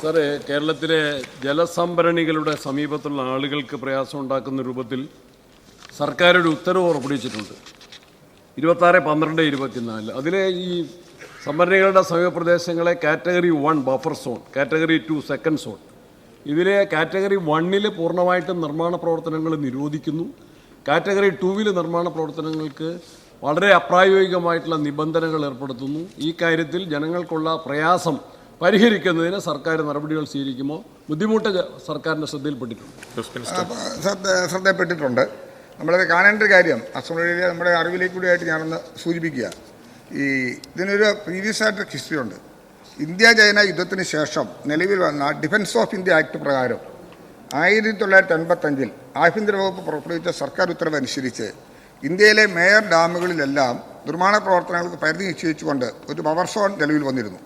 സാറേ കേരളത്തിലെ ജലസംഭരണികളുടെ സമീപത്തുള്ള ആളുകൾക്ക് പ്രയാസം ഉണ്ടാക്കുന്ന രൂപത്തിൽ സർക്കാർ ഒരു ഉത്തരവ് പുറപ്പെടുവിച്ചിട്ടുണ്ട് ഇരുപത്താറ് പന്ത്രണ്ട് ഇരുപത്തിനാല്. അതിലെ ഈ സംഭരണികളുടെ സമീപപ്രദേശങ്ങളെ category one buffer zone category two second zone. ഇതിലെ കാറ്റഗറി വണ്ണിൽ പൂർണമായിട്ടും നിർമ്മാണ പ്രവർത്തനങ്ങൾ നിരോധിക്കുന്നു. കാറ്റഗറി ടൂവിൽ നിർമ്മാണ പ്രവർത്തനങ്ങൾക്ക് വളരെ അപ്രായോഗികമായിട്ടുള്ള നിബന്ധനകൾ ഏർപ്പെടുത്തുന്നു. ഈ കാര്യത്തിൽ ജനങ്ങൾക്കുള്ള പ്രയാസം പരിഹരിക്കുന്നതിന് സർക്കാർ നടപടികൾ സ്വീകരിക്കുമോ? ബുദ്ധിമുട്ട് സർക്കാരിന്റെ ശ്രദ്ധയിൽപ്പെട്ടിട്ടുണ്ട്. ശ്രദ്ധയിൽപ്പെട്ടിട്ടുണ്ട്. നമ്മളത് കാണേണ്ട ഒരു കാര്യം അസംബ്ലിയിലെ നമ്മുടെ അറിവിലേക്ക് കൂടിയായിട്ട് ഞാനൊന്ന് സൂചിപ്പിക്കുക. ഈ ഇതിനൊരു പ്രീവിയസ് ആയിട്ട് ഹിസ്റ്ററി ഉണ്ട്. ഇന്ത്യ ചൈന യുദ്ധത്തിന് ശേഷം നിലവിൽ വന്ന ഡിഫൻസ് ഓഫ് ഇന്ത്യ ആക്ട് പ്രകാരം ആയിരത്തി തൊള്ളായിരത്തി എൺപത്തഞ്ചിൽ ആഭ്യന്തര വകുപ്പ് പുറപ്പെടുവിച്ച സർക്കാർ ഉത്തരവ് അനുസരിച്ച് ഇന്ത്യയിലെ മേയർ ഡാമുകളിലെല്ലാം നിർമ്മാണ പ്രവർത്തനങ്ങൾക്ക് പരിധി നിശ്ചയിച്ചുകൊണ്ട് ഒരു പവർ സോൺ നിലവിൽ വന്നിരുന്നു.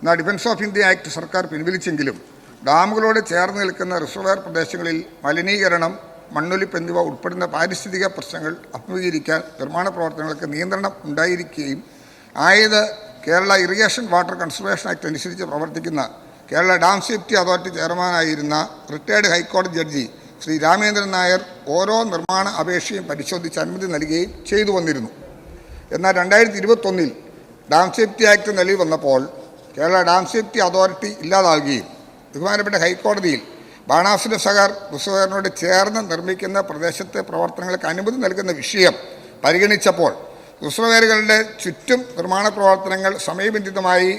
എന്നാൽ ഡിഫൻസ് ഓഫ് ഇന്ത്യ ആക്ട് സർക്കാർ പിൻവലിച്ചെങ്കിലും ഡാമുകളോട് ചേർന്ന് നിൽക്കുന്ന റിസർവയർ പ്രദേശങ്ങളിൽ മലിനീകരണം മണ്ണൊലിപ്പ് എന്നിവ ഉൾപ്പെടുന്ന പാരിസ്ഥിതിക പ്രശ്നങ്ങൾ അഭിമുഖീകരിക്കാൻ നിർമ്മാണ പ്രവർത്തനങ്ങൾക്ക് നിയന്ത്രണം ഉണ്ടായിരിക്കുകയും ആയത് Kerala irrigation water conservation act അനുസരിച്ച് പ്രവർത്തിക്കുന്ന കേരള ഡാം സേഫ്റ്റി അതോറിറ്റി ചെയർമാനായിരുന്ന റിട്ടയർഡ് ഹൈക്കോടതി ജഡ്ജി ശ്രീ രാമേന്ദ്രൻ നായർ ഓരോ നിർമ്മാണ അപേക്ഷയും പരിശോധിച്ച് അനുമതി നൽകുകയും ചെയ്തു വന്നിരുന്നു. എന്നാൽ രണ്ടായിരത്തി ഇരുപത്തൊന്നിൽ ഡാം സേഫ്റ്റി ആക്ട് നിലവിൽ വന്നപ്പോൾ കേരള ഡാം സേഫ്റ്റി അതോറിറ്റി ഇല്ലാതാവുകയും ബഹുമാനപ്പെട്ട ഹൈക്കോടതിയിൽ ബാണാസുര സഹർ ബുസുകാരനോട് ചേർന്ന് നിർമ്മിക്കുന്ന പ്രദേശത്തെ പ്രവർത്തനങ്ങൾക്ക് അനുമതി നൽകുന്ന വിഷയം പരിഗണിച്ചപ്പോൾ റിസർവറുകളുടെ ചുറ്റും നിർമ്മാണ പ്രവർത്തനങ്ങൾ സമയബന്ധിതമായി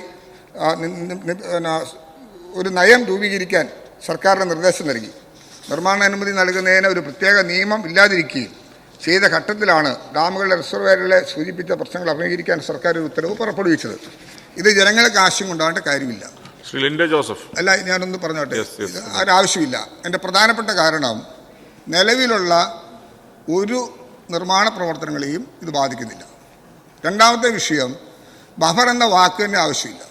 ഒരു നയം രൂപീകരിക്കാൻ സർക്കാരിന് നിർദ്ദേശം നൽകി. നിർമ്മാണ അനുമതി നൽകുന്നതിന് ഒരു പ്രത്യേക നിയമം ഇല്ലാതിരിക്കുകയും ചെയ്ത ഘട്ടത്തിലാണ് ഡാമുകളുടെ റിസർവേറുകളെ സൂചിപ്പിച്ച പ്രശ്നങ്ങൾ അഭിമുഖീകരിക്കാൻ സർക്കാർ ഒരു ഉത്തരവ് പുറപ്പെടുവിച്ചത്. ഇത് ജനങ്ങൾക്ക് ആശയം കൊണ്ടാകേണ്ട കാര്യമില്ല. ശ്രീ ലിൻഡെ ജോസഫ്. അല്ല ഞാനൊന്ന് പറഞ്ഞോട്ടെ. ഒരാവശ്യമില്ല എന്റെ പ്രധാനപ്പെട്ട കാരണം നിലവിലുള്ള ഒരു നിർമ്മാണ പ്രവർത്തനങ്ങളെയും ഇത് ബാധിക്കുന്നില്ല. രണ്ടാമത്തെ വിഷയം ബഫർ എന്ന വാക്ക് തന്നെ ആവശ്യമില്ല.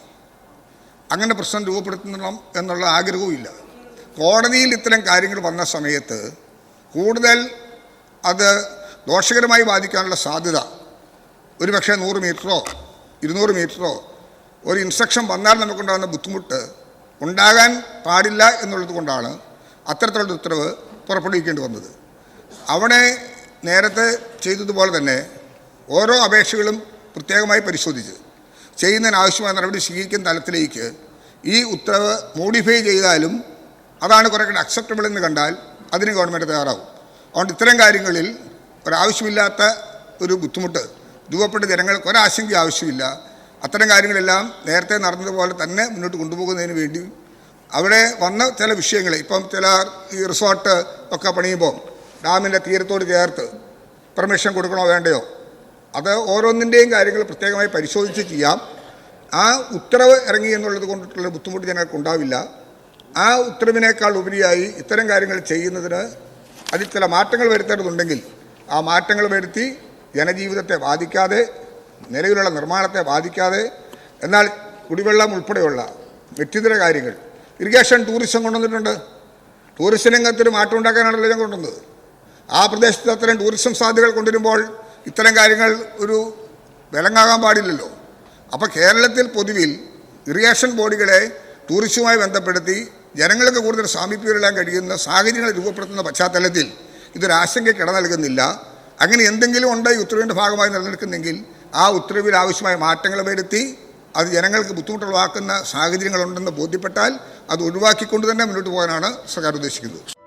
അങ്ങനെ പ്രശ്നം രൂപപ്പെടുത്തണം എന്നുള്ള ആഗ്രഹവും ഇല്ല. കോടതിയിൽ ഇത്തരം കാര്യങ്ങൾ വന്ന സമയത്ത് കൂടുതൽ അത് ദോഷകരമായി ബാധിക്കാനുള്ള സാധ്യത. ഒരു പക്ഷേ നൂറ് മീറ്ററോ ഇരുന്നൂറ് മീറ്ററോ ഒരു ഇൻസ്ട്രക്ഷൻ വന്നാൽ നമുക്കുണ്ടാകുന്ന ബുദ്ധിമുട്ട് ഉണ്ടാകാൻ പാടില്ല എന്നുള്ളത് കൊണ്ടാണ് അത്തരത്തിലുള്ള ഉത്തരവ് പുറപ്പെടുവിക്കേണ്ടി വന്നത്. അവിടെ നേരത്തെ ചെയ്തതുപോലെ തന്നെ ഓരോ അപേക്ഷകളും പ്രത്യേകമായി പരിശോധിച്ച് ചെയ്യുന്നതിനാവശ്യമായ നടപടി സ്വീകരിക്കുന്ന തലത്തിലേക്ക് ഈ ഉത്തരവ് മോഡിഫൈ ചെയ്താലും അതാണ് കുറേ കൂടെ അക്സെപ്റ്റബിൾ എന്ന് കണ്ടാൽ അതിന് ഗവൺമെന്റ് തയ്യാറാവും. അതുകൊണ്ട് ഇത്തരം കാര്യങ്ങളിൽ ഒരാവശ്യമില്ലാത്ത ഒരു ബുദ്ധിമുട്ട്. രൂപപ്പെട്ട ജനങ്ങൾക്ക് ഒരാശങ്ക ആവശ്യമില്ല അത്തരം കാര്യങ്ങളെല്ലാം നേരത്തെ നടന്നതുപോലെ തന്നെ മുന്നോട്ട് കൊണ്ടുപോകുന്നതിന് വേണ്ടി അവിടെ വന്ന ചില വിഷയങ്ങൾ ഇപ്പം ചില ഈ റിസോർട്ട് ഒക്കെ പണിയുമ്പോൾ ഡാമിന്റെ തീരത്തോട് ചേർത്ത് പെർമിഷൻ കൊടുക്കണോ വേണ്ടയോ? അത് ഓരോന്നിന്റെയും കാര്യങ്ങൾ പ്രത്യേകമായി പരിശോധിച്ച് ചെയ്യാം. ആ ഉത്തരവ് ഇറങ്ങി എന്നുള്ളത് കൊണ്ടിട്ടുള്ള ബുദ്ധിമുട്ട് ഞങ്ങൾക്ക് ഉണ്ടാവില്ല. ആ ഉത്തരവിനേക്കാൾ ഉപരിയായി ഇത്തരം കാര്യങ്ങൾ ചെയ്യുന്നതിന് അതിൽ ചില മാറ്റങ്ങൾ വരുത്തേണ്ടതുണ്ടെങ്കിൽ ആ മാറ്റങ്ങൾ വരുത്തി ജനജീവിതത്തെ ബാധിക്കാതെ നിലവിലുള്ള നിർമ്മാണത്തെ ബാധിക്കാതെ എന്നാൽ കുടിവെള്ളം ഉൾപ്പെടെയുള്ള വ്യക്തിതര കാര്യങ്ങൾ. ഇറിഗേഷൻ ടൂറിസം കൊണ്ടുവന്നിട്ടുണ്ട്. ടൂറിസം രംഗത്തിന് മാറ്റം ഉണ്ടാക്കാനാണല്ലോ ഞാൻ കൊണ്ടുവന്നത്. ആ പ്രദേശത്ത് അത്തരം ടൂറിസം സാധ്യതകൾ കൊണ്ടുവരുമ്പോൾ ഇത്തരം കാര്യങ്ങൾ ഒരു വിലങ്ങാകാൻ പാടില്ലല്ലോ. അപ്പോൾ കേരളത്തിൽ പൊതുവിൽ ഇറിഗേഷൻ ബോഡികളെ ടൂറിസവുമായി ബന്ധപ്പെടുത്തി ജനങ്ങൾക്ക് കൂടുതൽ സാമീപ്യം കഴിയുന്ന സാഹചര്യങ്ങൾ രൂപപ്പെടുത്തുന്ന പശ്ചാത്തലത്തിൽ ഇതൊരു ആശങ്കയ്ക്ക് ഇട നൽകുന്നില്ല. അങ്ങനെ എന്തെങ്കിലും ഉണ്ടോ ഈ ഉത്തരവിന്റെ ഭാഗമായി നിലനിൽക്കുന്നെങ്കിൽ ആ ഉത്തരവിൽ ആവശ്യമായ മാറ്റങ്ങൾ വരുത്തി അത് ജനങ്ങൾക്ക് ബുദ്ധിമുട്ടുളവാക്കുന്ന സാഹചര്യങ്ങളുണ്ടെന്ന് ബോധ്യപ്പെട്ടാൽ അത് ഒഴിവാക്കിക്കൊണ്ട് തന്നെ മുന്നോട്ട് പോകാനാണ് സർക്കാർ ഉദ്ദേശിക്കുന്നത്.